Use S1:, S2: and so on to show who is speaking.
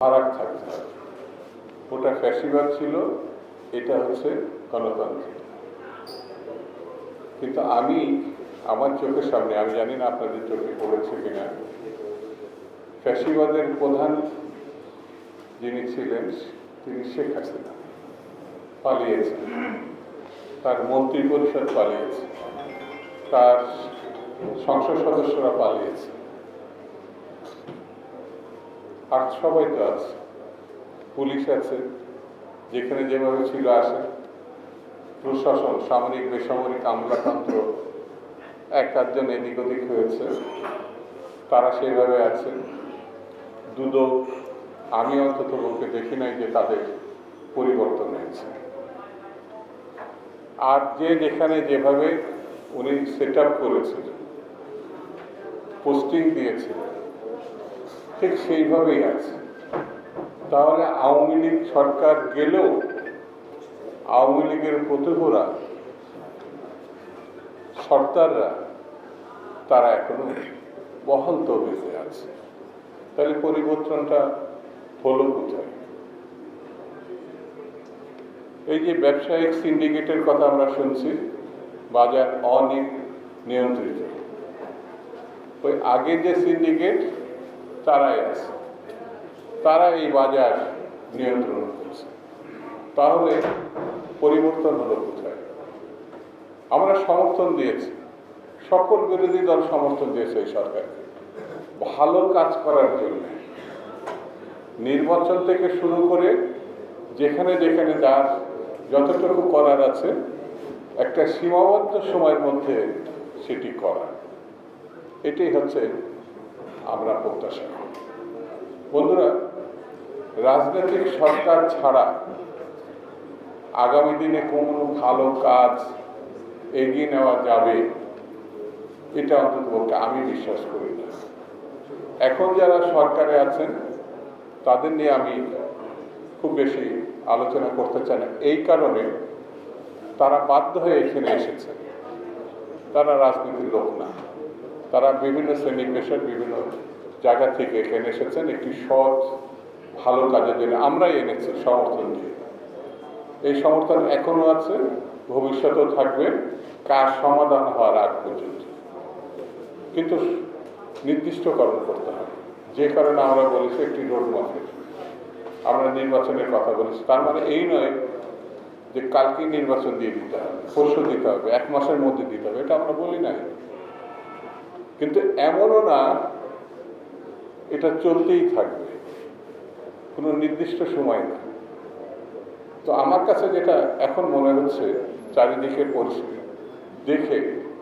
S1: ফারাক থাকতে হবে। ওটা ফ্যাসিবাদ ছিল, এটা হচ্ছে গণতন্ত্র। কিন্তু আমি, আমার চোখের সামনে, আমি জানি না আপনাদের চোখে পড়েছে কিনা, ফ্যাসিবাদের প্রধান যিনি ছিলেন, তিনি শেখ হাসিনা। পালিয়েছেন। তার মন্ত্রী পরিষদ পালিয়েছে। তার সংসদ সদস্যরা পালিয়েছে। আর সবাই তো আছে। পুলিশ আছে, যেখানে যেভাবে ছিল আসে। প্রশাসন, সামরিক, বেসামরিক, আমলাতন্ত্র, এক আধজন এদিক ওদিক হয়েছে। তারা সেইভাবে আছে। দুদক, আমি অন্তত পক্ষে দেখি নাই যে তাদের পরিবর্তন হয়েছে। আর যে যেখানে যেভাবে উনি সেট করেছিলেন পোস্টিং দিয়েছিলেন ঠিক সেইভাবেই আছে। তাহলে আওয়ামী লীগ সরকার গেলেও আওয়ামী লীগের প্রতিভরা, সর্দাররা, তারা এখনও বহল তবিজে আছে। তাহলে পরিবর্তনটা হলো কোথায়? এই যে ব্যবসায়িক সিন্ডিকেটের কথা আমরা শুনছি, বাজার অনিয়ন্ত্রিত। ওই আগে যে সিন্ডিকেট তারাই আছে তারা এই বাজার নিয়ন্ত্রণ করছে। তাহলে পরিবর্তন হলো কোথায়? আমরা সমর্থন দিয়েছি। সকল বিরোধী দল সমর্থন দিয়েছে এই সরকারকে। ভালো কাজ করার জন্য। নির্বাচন থেকে শুরু করে যেখানে যেখানে যার যতটুকু করার আছে, একটা সীমাবদ্ধ সময়ের মধ্যে সেটি করা। এটাই হচ্ছে আমরা প্রত্যাশা করি। বন্ধুরা, রাজনৈতিক সরকার ছাড়া আগামী দিনে কোনো ভালো কাজ এগিয়ে নেওয়া যাবে এটা অন্তত আমি বিশ্বাস করি না। এখন যারা সরকারে আছেন, তাদের নিয়ে আমি খুব বেশি আলোচনা করতে চাই না। এই কারণে তারা বাধ্য হয়ে এখানে এসেছে তারা রাজনীতির লোক না। তারা বিভিন্ন শ্রেণি পেশার বিভিন্ন জায়গা থেকে এখানে এসেছেন একটি সৎ, ভালো কাজের জন্য। আমরাই এনেছি সমর্থন দিয়ে। এই সমর্থন এখনও আছে, ভবিষ্যতেও থাকবে কাজ সমাধান হওয়ার আগ পর্যন্ত। কিন্তু নির্দিষ্টকরণ করতে হবে। যে কারণে আমরা বলেছি একটি রোড ম্যাপের আমরা নির্বাচনের কথা বলেছি। তার মানে এই নয় যে কালকে নির্বাচন দিয়ে দিতে হবে, পরশু দিতে হবে, এক মাসের মধ্যে দিতে হবে, এটা আমরা বলি নাই। কিন্তু এমনও না, এটা চলতেই থাকবে। কোনো নির্দিষ্ট সময় না। তো আমার কাছে যেটা এখন মনে হচ্ছে চারিদিকে পরিস্থিতি। দেখে